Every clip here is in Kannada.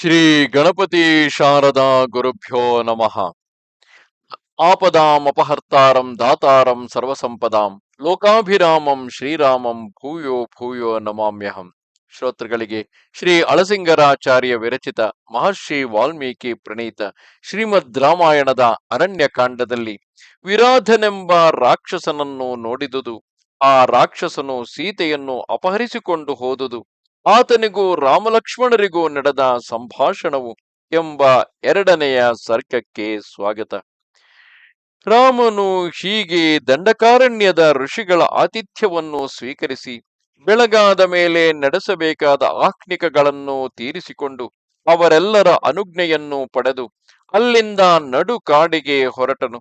ಶ್ರೀ ಗಣಪತಿ ಶಾರದಾ ಗುರುಭ್ಯೋ ನಮಃ. ಆಪದಾಂ ಅಪಹರ್ತಾರಂ ದಾತಾರಂ ಸರ್ವಸಂಪದಾಂ ಲೋಕಾಭಿರಾಮಂ ಶ್ರೀರಾಮಂ ಭೂಯೋ ಭೂಯೋ ನಮಾಮ್ಯಹಂ. ಶ್ರೋತೃಗಳಿಗೆ ಶ್ರೀ ಅಳಸಿಂಗರಾಚಾರ್ಯ ವಿರಚಿತ ಮಹರ್ಷಿ ವಾಲ್ಮೀಕಿ ಪ್ರಣೀತ ಶ್ರೀಮದ್ ರಾಮಾಯಣದ ಅರಣ್ಯ ಕಾಂಡದಲ್ಲಿ ವಿರಾಧನೆಂಬ ರಾಕ್ಷಸನನ್ನು ನೋಡಿದುದು, ಆ ರಾಕ್ಷಸನು ಸೀತೆಯನ್ನು ಅಪಹರಿಸಿಕೊಂಡು ಹೋದುದು ಆತನಿಗೂ ರಾಮಲಕ್ಷ್ಮಣರಿಗೂ ನಡೆದ ಸಂಭಾಷಣವು ಎಂಬ ಎರಡನೆಯ ಸರ್ಕಕ್ಕೆ ಸ್ವಾಗತ. ರಾಮನು ಹೀಗೆ ದಂಡಕಾರಣ್ಯದ ಋಷಿಗಳ ಆತಿಥ್ಯವನ್ನು ಸ್ವೀಕರಿಸಿ, ಬೆಳಗಾದ ಮೇಲೆ ನಡೆಸಬೇಕಾದ ಆಕ್ನಿಕಗಳನ್ನು ತೀರಿಸಿಕೊಂಡು ಅವರೆಲ್ಲರ ಅನುಜ್ಞೆಯನ್ನು ಪಡೆದು ಅಲ್ಲಿಂದ ನಡು ಕಾಡಿಗೆ ಹೊರಟನು.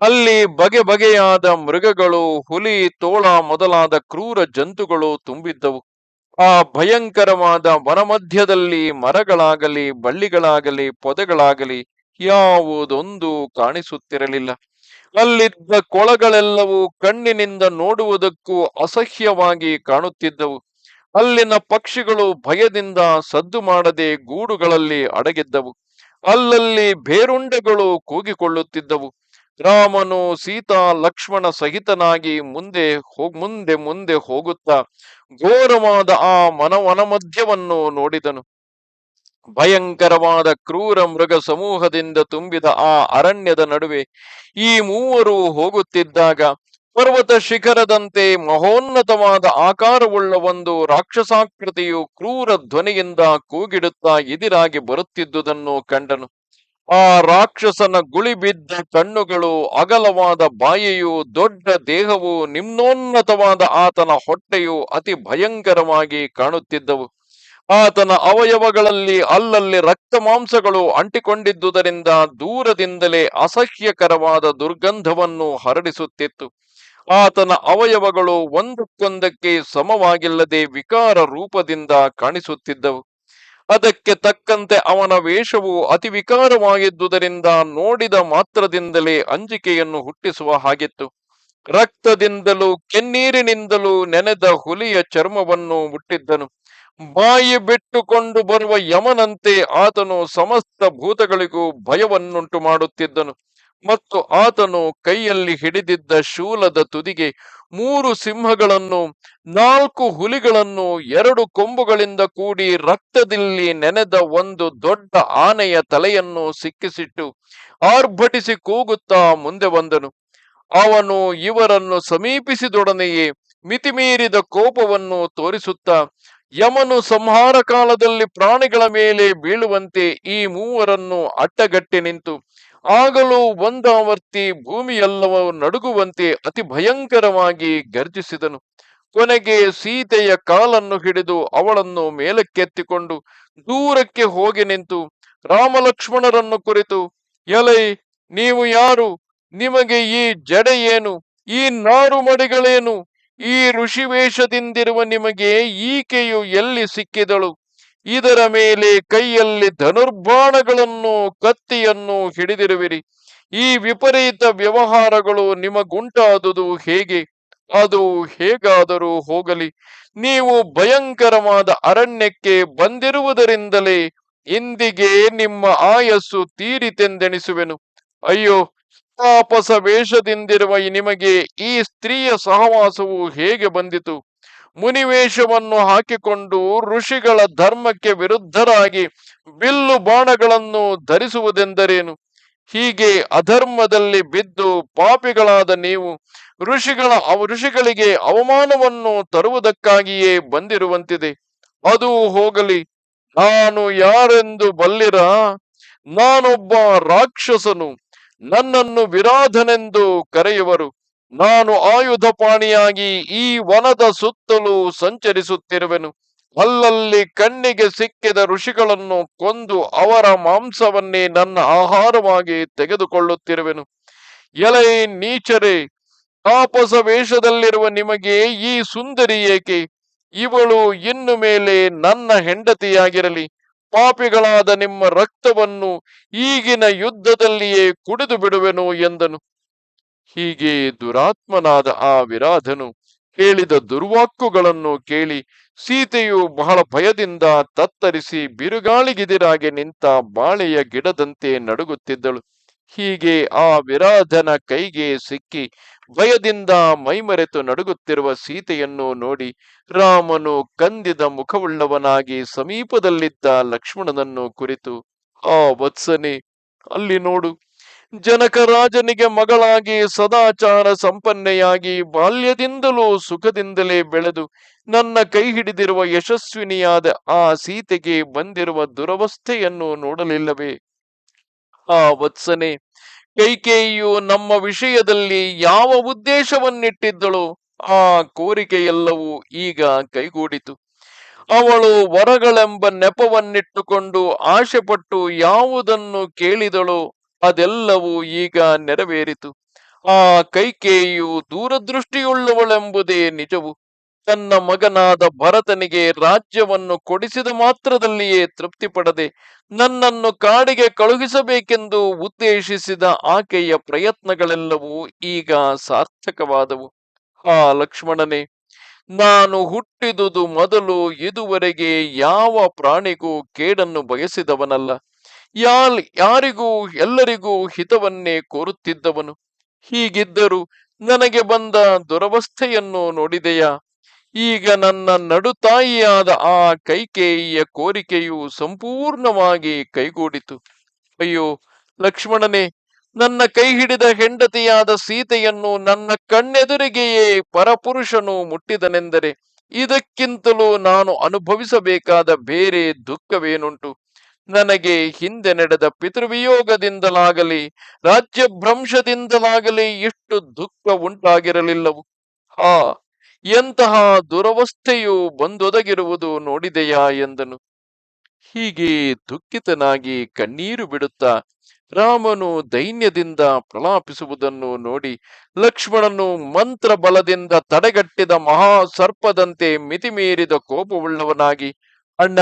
ಅಲ್ಲಿ ಬಗೆ ಬಗೆಯಾದ ಮೃಗಗಳು, ಹುಲಿ, ತೋಳ ಮೊದಲಾದ ಕ್ರೂರ ಜಂತುಗಳು ತುಂಬಿದ್ದವು. ಆ ಭಯಂಕರವಾದ ವನಮಧ್ಯದಲ್ಲಿ ಮರಗಳಾಗಲಿ, ಬಳ್ಳಿಗಳಾಗಲಿ, ಪೊದೆಗಳಾಗಲಿ ಯಾವುದೊಂದು ಕಾಣಿಸುತ್ತಿರಲಿಲ್ಲ. ಅಲ್ಲಿದ್ದ ಕೊಳಗಳೆಲ್ಲವೂ ಕಣ್ಣಿನಿಂದ ನೋಡುವುದಕ್ಕೂ ಅಸಹ್ಯವಾಗಿ ಕಾಣುತ್ತಿದ್ದವು. ಅಲ್ಲಿನ ಪಕ್ಷಿಗಳು ಭಯದಿಂದ ಸದ್ದು ಮಾಡದೆ ಗೂಡುಗಳಲ್ಲಿ ಅಡಗಿದ್ದವು. ಅಲ್ಲಲ್ಲಿ ಬೇರುಂಡೆಗಳು ಕೂಗಿಕೊಳ್ಳುತ್ತಿದ್ದವು. ರಾಮನು ಸೀತಾ ಲಕ್ಷ್ಮಣ ಸಹಿತನಾಗಿ ಮುಂದೆ ಹೋಗ್ ಮುಂದೆ ಮುಂದೆ ಹೋಗುತ್ತಾ ಘೋರವಾದ ಆ ಮನವನ ಮಧ್ಯವನ್ನು ನೋಡಿದನು. ಭಯಂಕರವಾದ ಕ್ರೂರ ಮೃಗ ಸಮೂಹದಿಂದ ತುಂಬಿದ ಆ ಅರಣ್ಯದ ನಡುವೆ ಈ ಮೂವರು ಹೋಗುತ್ತಿದ್ದಾಗ ಪರ್ವತ ಶಿಖರದಂತೆ ಮಹೋನ್ನತವಾದ ಆಕಾರವುಳ್ಳ ಒಂದು ರಾಕ್ಷಸಾಕೃತಿಯು ಕ್ರೂರ ಧ್ವನಿಯಿಂದ ಕೂಗಿಡುತ್ತಾ ಎದಿರಾಗಿ ಬರುತ್ತಿದ್ದುದನ್ನು ಕಂಡನು. ಆ ರಾಕ್ಷಸನ ಗುಳಿ ಬಿದ್ದ ಕಣ್ಣುಗಳು ಅಗಲವಾದ ಬಾಯಿಯು ದೊಡ್ಡ ದೇಹವು ನಿಮ್ನೋನ್ನತವಾದ ಆತನ ಹೊಟ್ಟೆಯು ಅತಿ ಭಯಂಕರವಾಗಿ ಕಾಣುತ್ತಿದ್ದವು. ಆತನ ಅವಯವಗಳಲ್ಲಿ ಅಲ್ಲಲ್ಲಿ ರಕ್ತ ಮಾಂಸಗಳು ಅಂಟಿಕೊಂಡಿದ್ದುದರಿಂದ ದೂರದಿಂದಲೇ ಅಸಹ್ಯಕರವಾದ ದುರ್ಗಂಧವನ್ನು ಹರಡಿಸುತ್ತಿತ್ತು. ಆತನ ಅವಯವಗಳು ಒಂದಕ್ಕೊಂದಕ್ಕೆ ಸಮವಾಗಿಲ್ಲದೆ ವಿಕಾರ ರೂಪದಿಂದ ಕಾಣಿಸುತ್ತಿದ್ದವು. ಅದಕ್ಕೆ ತಕ್ಕಂತೆ ಅವನ ವೇಷವು ಅತಿ ವಿಕಾರವಾಗಿದ್ದುದರಿಂದ ನೋಡಿದ ಮಾತ್ರದಿಂದಲೇ ಅಂಜಿಕೆಯನ್ನು ಹುಟ್ಟಿಸುವ ಹಾಗಿತ್ತು. ರಕ್ತದಿಂದಲೂ ಕೆನ್ನೀರಿನಿಂದಲೂ ನೆನೆದ ಹುಲಿಯ ಚರ್ಮವನ್ನು ಮುಟ್ಟಿದ್ದನು. ಬಾಯಿ ಬಿಟ್ಟುಕೊಂಡು ಬರುವ ಯಮನಂತೆ ಆತನು ಸಮಸ್ತ ಭೂತಗಳಿಗೂ ಭಯವನ್ನುಂಟು ಮಾಡುತ್ತಿದ್ದನು ಮತ್ತು ಆತನು ಕೈಯಲ್ಲಿ ಹಿಡಿದಿದ್ದ ಶೂಲದ ತುದಿಗೆ ಮೂರು ಸಿಂಹಗಳನ್ನು, ನಾಲ್ಕು ಹುಲಿಗಳನ್ನು, ಎರಡು ಕೊಂಬುಗಳಿಂದ ಕೂಡಿ ರಕ್ತದಲ್ಲಿ ನೆನೆದ ಒಂದು ದೊಡ್ಡ ಆನೆಯ ತಲೆಯನ್ನು ಸಿಕ್ಕಿಸಿಟ್ಟು ಆರ್ಭಟಿಸಿ ಕೂಗುತ್ತಾ ಮುಂದೆ ಬಂದನು. ಅವನು ಇವರನ್ನು ಸಮೀಪಿಸಿದೊಡನೆಯೇ ಮಿತಿಮೀರಿದ ಕೋಪವನ್ನು ತೋರಿಸುತ್ತಾ, ಯಮನು ಸಂಹಾರ ಕಾಲದಲ್ಲಿ ಪ್ರಾಣಿಗಳ ಮೇಲೆ ಬೀಳುವಂತೆ ಈ ಮೂವರನ್ನು ಅಟ್ಟಗಟ್ಟಿ ನಿಂತು ಆಗಲೂ ಒಂದಾವರ್ತಿ ಭೂಮಿಯೆಲ್ಲವ ನಡುಗುವಂತೆ ಅತಿ ಭಯಂಕರವಾಗಿ ಗರ್ಜಿಸಿದನು. ಕೊನೆಗೆ ಸೀತೆಯ ಕಾಲನ್ನು ಹಿಡಿದು ಅವಳನ್ನು ಮೇಲಕ್ಕೆತ್ತಿಕೊಂಡು ದೂರಕ್ಕೆ ಹೋಗಿ ನಿಂತು ರಾಮಲಕ್ಷ್ಮಣರನ್ನು ಕುರಿತು, ಎಲೈ, ನೀವು ಯಾರು? ನಿಮಗೆ ಈ ಜಡೆ ಏನು? ಈ ನಾರು ಮಡಿಗಳೇನು ಈ ಋಷಿ ವೇಷದಿಂದಿರುವ ನಿಮಗೆ ಈಕೆಯು ಎಲ್ಲಿ ಸಿಕ್ಕಿದಳು? ಇದರ ಮೇಲೆ ಕೈಯಲ್ಲಿ ಧನುರ್ಬಾಣಗಳನ್ನು ಕತ್ತಿಯನ್ನು ಹಿಡಿದಿರುವಿರಿ. ಈ ವಿಪರೀತ ವ್ಯವಹಾರಗಳು ನಿಮಗುಂಟಾದುದು ಹೇಗೆ? ಅದು ಹೇಗಾದರೂ ಹೋಗಲಿ. ನೀವು ಭಯಂಕರವಾದ ಅರಣ್ಯಕ್ಕೆ ಬಂದಿರುವುದರಿಂದಲೇ ಇಂದಿಗೆ ನಿಮ್ಮ ಆಯಸ್ಸು ತೀರಿತೆಂದೆಣಿಸುವೆನು. ಅಯ್ಯೋ ತಾಪಸ ವೇಷದಿಂದಿರುವ ನಿಮಗೆ ಈ ಸ್ತ್ರೀಯ ಸಹವಾಸವು ಹೇಗೆ ಬಂದಿತು? ಮುನಿವೇಷವನ್ನು ಹಾಕಿಕೊಂಡು ಋಷಿಗಳ ಧರ್ಮಕ್ಕೆ ವಿರುದ್ಧರಾಗಿ ಬಿಲ್ಲು ಬಾಣಗಳನ್ನು ಧರಿಸುವುದೆಂದರೇನು? ಹೀಗೆ ಅಧರ್ಮದಲ್ಲಿ ಬಿದ್ದು ಪಾಪಿಗಳಾದ ನೀವು ಋಷಿಗಳ ಋಷಿಗಳಿಗೆ ಅವಮಾನವನ್ನು ತರುವುದಕ್ಕಾಗಿಯೇ ಬಂದಿರುವಂತಿದೆ. ಅದು ಹೋಗಲಿ. ನಾನು ಯಾರೆಂದು ಬಲ್ಲಿರ? ನಾನೊಬ್ಬ ರಾಕ್ಷಸನು. ನನ್ನನ್ನು ವಿರಾಧನೆಂದು ಕರೆಯುವರು. ನಾನು ಆಯುಧ ಪಾಣಿಯಾಗಿ ಈ ವನದ ಸುತ್ತಲೂ ಸಂಚರಿಸುತ್ತಿರುವೆನು. ಅಲ್ಲಲ್ಲಿ ಕಣ್ಣಿಗೆ ಸಿಕ್ಕಿದ ಋಷಿಗಳನ್ನು ಕೊಂದು ಅವರ ಮಾಂಸವನ್ನೇ ನನ್ನ ಆಹಾರವಾಗಿ ತೆಗೆದುಕೊಳ್ಳುತ್ತಿರುವೆನು. ಎಲೆ ನೀಚರೆ, ತಾಪಸ ವೇಷದಲ್ಲಿರುವ ನಿಮಗೆ ಈ ಸುಂದರಿ ಏಕೆ? ಇವಳು ಇನ್ನು ಮೇಲೆ ನನ್ನ ಹೆಂಡತಿಯಾಗಿರಲಿ. ಪಾಪಿಗಳಾದ ನಿಮ್ಮ ರಕ್ತವನ್ನು ಈಗಿನ ಯುದ್ಧದಲ್ಲಿಯೇ ಕುಡಿದು ಬಿಡುವೆನು ಎಂದನು. ಹೀಗೆ ದುರಾತ್ಮನಾದ ಆ ವಿರಾಧನು ಹೇಳಿದ ದುರ್ವಾಕ್ಕುಗಳನ್ನು ಕೇಳಿ ಸೀತೆಯು ಬಹಳ ಭಯದಿಂದ ತತ್ತರಿಸಿ ಬಿರುಗಾಳಿಗಿದಿರಾಗಿ ನಿಂತ ಬಾಳೆಯ ಗಿಡದಂತೆ ನಡುಗುತ್ತಿದ್ದಳು. ಹೀಗೆ ಆ ವಿರಾಧನ ಕೈಗೆ ಸಿಕ್ಕಿ ಭಯದಿಂದ ಮೈಮರೆತು ನಡುಗುತ್ತಿರುವ ಸೀತೆಯನ್ನು ನೋಡಿ ರಾಮನು ಕಂದಿದ ಮುಖವುಳ್ಳವನಾಗಿ ಸಮೀಪದಲ್ಲಿದ್ದ ಲಕ್ಷ್ಮಣನನ್ನು ಕುರಿತು, ಆ ವತ್ಸನೆ, ಅಲ್ಲಿ ನೋಡು ಜನಕರಾಜನಿಗೆ ಮಗಳಾಗಿ ಸದಾಚಾರ ಸಂಪನ್ನೆಯಾಗಿ ಬಾಲ್ಯದಿಂದಲೂ ಸುಖದಿಂದಲೇ ಬೆಳೆದು ನನ್ನ ಕೈ ಹಿಡಿದಿರುವ ಯಶಸ್ವಿನಿಯಾದ ಆ ಸೀತೆಗೆ ಬಂದಿರುವ ದುರವಸ್ಥೆಯನ್ನು ನೋಡಲಿಲ್ಲವೇ? ಆ ವತ್ಸನೆ, ಕೈಕೇಯಿಯು ನಮ್ಮ ವಿಷಯದಲ್ಲಿ ಯಾವ ಉದ್ದೇಶವನ್ನಿಟ್ಟಿದ್ದಳೋ? ಆ ಕೋರಿಕೆಯೆಲ್ಲವೂ ಈಗ ಕೈಗೂಡಿತು. ಅವಳು ವರಗಳೆಂಬ ನೆಪವನ್ನಿಟ್ಟುಕೊಂಡು ಆಶೆಪಟ್ಟು ಯಾವುದನ್ನು ಕೇಳಿದಳೋ? ಅದೆಲ್ಲವೂ ಈಗ ನೆರವೇರಿತು. ಆ ಕೈಕೇಯು ದೂರದೃಷ್ಟಿಯುಳ್ಳವಳೆಂಬುದೇ ನಿಜವು. ತನ್ನ ಮಗನಾದ ಭರತನಿಗೆ ರಾಜ್ಯವನ್ನು ಕೊಡಿಸಿದ ಮಾತ್ರದಲ್ಲಿಯೇ ತೃಪ್ತಿ ಪಡದೆ ನನ್ನನ್ನು ಕಾಡಿಗೆ ಕಳುಹಿಸಬೇಕೆಂದು ಉದ್ದೇಶಿಸಿದ ಆಕೆಯ ಪ್ರಯತ್ನಗಳೆಲ್ಲವೂ ಈಗ ಸಾರ್ಥಕವಾದವು. ಆ ಲಕ್ಷ್ಮಣನೇ, ನಾನು ಹುಟ್ಟಿದುದು ಮೊದಲು ಇದುವರೆಗೆ ಯಾವ ಪ್ರಾಣಿಗೂ ಕೇಡನ್ನು ಬಯಸಿದವನಲ್ಲ. ಯಾಲ್, ಯಾರಿಗೂ ಎಲ್ಲರಿಗೂ ಹಿತವನ್ನೇ ಕೋರುತ್ತಿದ್ದವನು. ಹೀಗಿದ್ದರೂ ನನಗೆ ಬಂದ ದುರವಸ್ಥೆಯನ್ನು ನೋಡಿದೆಯಾ? ಈಗ ನನ್ನ ನಡುತಾಯಿಯಾದ ಆ ಕೈಕೇಯಿಯ ಕೋರಿಕೆಯು ಸಂಪೂರ್ಣವಾಗಿ ಕೈಗೂಡಿತು. ಅಯ್ಯೋ, ಲಕ್ಷ್ಮಣನೇ, ನನ್ನ ಕೈ ಹಿಡಿದ ಹೆಂಡತಿಯಾದ ಸೀತೆಯನ್ನು ನನ್ನ ಕಣ್ಣೆದುರಿಗೆಯೇ ಪರಪುರುಷನು ಮುಟ್ಟಿದನೆಂದರೆ ಇದಕ್ಕಿಂತಲೂ ನಾನು ಅನುಭವಿಸಬೇಕಾದ ಬೇರೆ ದುಃಖವೇನುಂಟು? ನನಗೆ ಹಿಂದೆ ನಡೆದ ಪಿತೃವಿಯೋಗದಿಂದಲಾಗಲಿ ರಾಜ್ಯಭ್ರಂಶದಿಂದಲಾಗಲಿ ಇಷ್ಟು ದುಃಖ ಉಂಟಾಗಿರಲಿಲ್ಲವು. ಹಾ, ಎಂತಹ ದುರವಸ್ಥೆಯು ಬಂದೊದಗಿರುವುದು ನೋಡಿದೆಯಾ ಎಂದನು. ಹೀಗೆ ದುಃಖಿತನಾಗಿ ಕಣ್ಣೀರು ಬಿಡುತ್ತಾ ರಾಮನು ದೈನ್ಯದಿಂದ ಪ್ರಲಾಪಿಸುವುದನ್ನು ನೋಡಿ ಲಕ್ಷ್ಮಣನು ಮಂತ್ರ ಬಲದಿಂದ ತಡೆಗಟ್ಟಿದ ಮಹಾ ಸರ್ಪದಂತೆ ಮಿತಿಮೀರಿದ ಕೋಪವುಳ್ಳವನಾಗಿ, ಅಣ್ಣ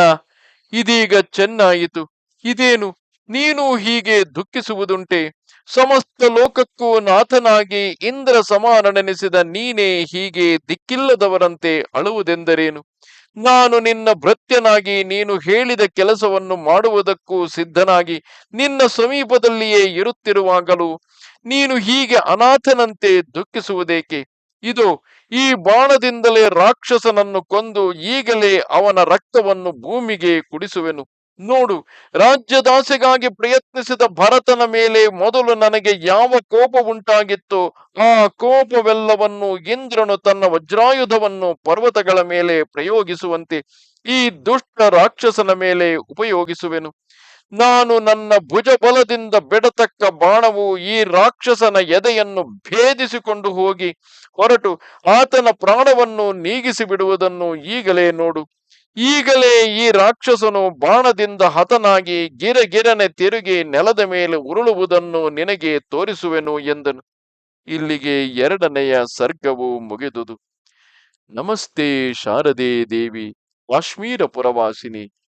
ಇದೀಗ ಚೆನ್ನಾಯಿತು. ಇದೇನು? ನೀನು ಹೀಗೆ ದುಃಖಿಸುವುದುಂಟೆ? ಸಮಸ್ತ ಲೋಕಕ್ಕೂ ನಾಥನಾಗಿ ಇಂದ್ರ ಸಮಾನನೆನಿಸಿದ ನೀನೇ ಹೀಗೆ ದಿಕ್ಕಿಲ್ಲದವರಂತೆ ಅಳುವುದೆಂದರೇನು? ನಾನು ನಿನ್ನ ಭೃತ್ಯನಾಗಿ ನೀನು ಹೇಳಿದ ಕೆಲಸವನ್ನು ಮಾಡುವುದಕ್ಕೂ ಸಿದ್ಧನಾಗಿ ನಿನ್ನ ಸಮೀಪದಲ್ಲಿಯೇ ಇರುತ್ತಿರುವಾಗಲೂ ನೀನು ಹೀಗೆ ಅನಾಥನಂತೆ ದುಃಖಿಸುವುದೇಕೆ? ಇದು ಈ ಬಾಣದಿಂದಲೇ ರಾಕ್ಷಸನನ್ನು ಕೊಂದು ಈಗಲೇ ಅವನ ರಕ್ತವನ್ನು ಭೂಮಿಗೆ ಕುಡಿಸುವೆನು. ನೋಡು, ರಾಜ್ಯದಾಸೆಗಾಗಿ ಪ್ರಯತ್ನಿಸಿದ ಭರತನ ಮೇಲೆ ಮೊದಲು ನನಗೆ ಯಾವ ಕೋಪ ಉಂಟಾಗಿತ್ತೋ ಆ ಕೋಪವೆಲ್ಲವನ್ನು ಇಂದ್ರನು ತನ್ನ ವಜ್ರಾಯುಧವನ್ನು ಪರ್ವತಗಳ ಮೇಲೆ ಪ್ರಯೋಗಿಸುವಂತೆ ಈ ದುಷ್ಟ ರಾಕ್ಷಸನ ಮೇಲೆ ಉಪಯೋಗಿಸುವೆನು. ನಾನು ನನ್ನ ಭುಜಬಲದಿಂದ ಬೆಡತಕ್ಕ ಬಾಣವು ಈ ರಾಕ್ಷಸನ ಎದೆಯನ್ನು ಭೇದಿಸಿಕೊಂಡು ಹೋಗಿ ಹೊರಟು. ಆತನ ಪ್ರಾಣವನ್ನು ನೀಗಿಸಿ ಬಿಡುವುದನ್ನು ಈಗಲೇ ನೋಡು. ಈಗಲೇ ಈ ರಾಕ್ಷಸನು ಬಾಣದಿಂದ ಹತನಾಗಿ ಗಿರಗಿರನೆ ತಿರುಗಿ ನೆಲದ ಮೇಲೆ ಉರುಳುವುದನ್ನು ನಿನಗೆ ತೋರಿಸುವೆನು ಎಂದನು. ಇಲ್ಲಿಗೆ ಎರಡನೆಯ ಸರ್ಗವು ಮುಗಿದುದು. ನಮಸ್ತೆ ಶಾರದೆ ದೇವಿ ಕಾಶ್ಮೀರ ಪುರವಾಸಿನಿ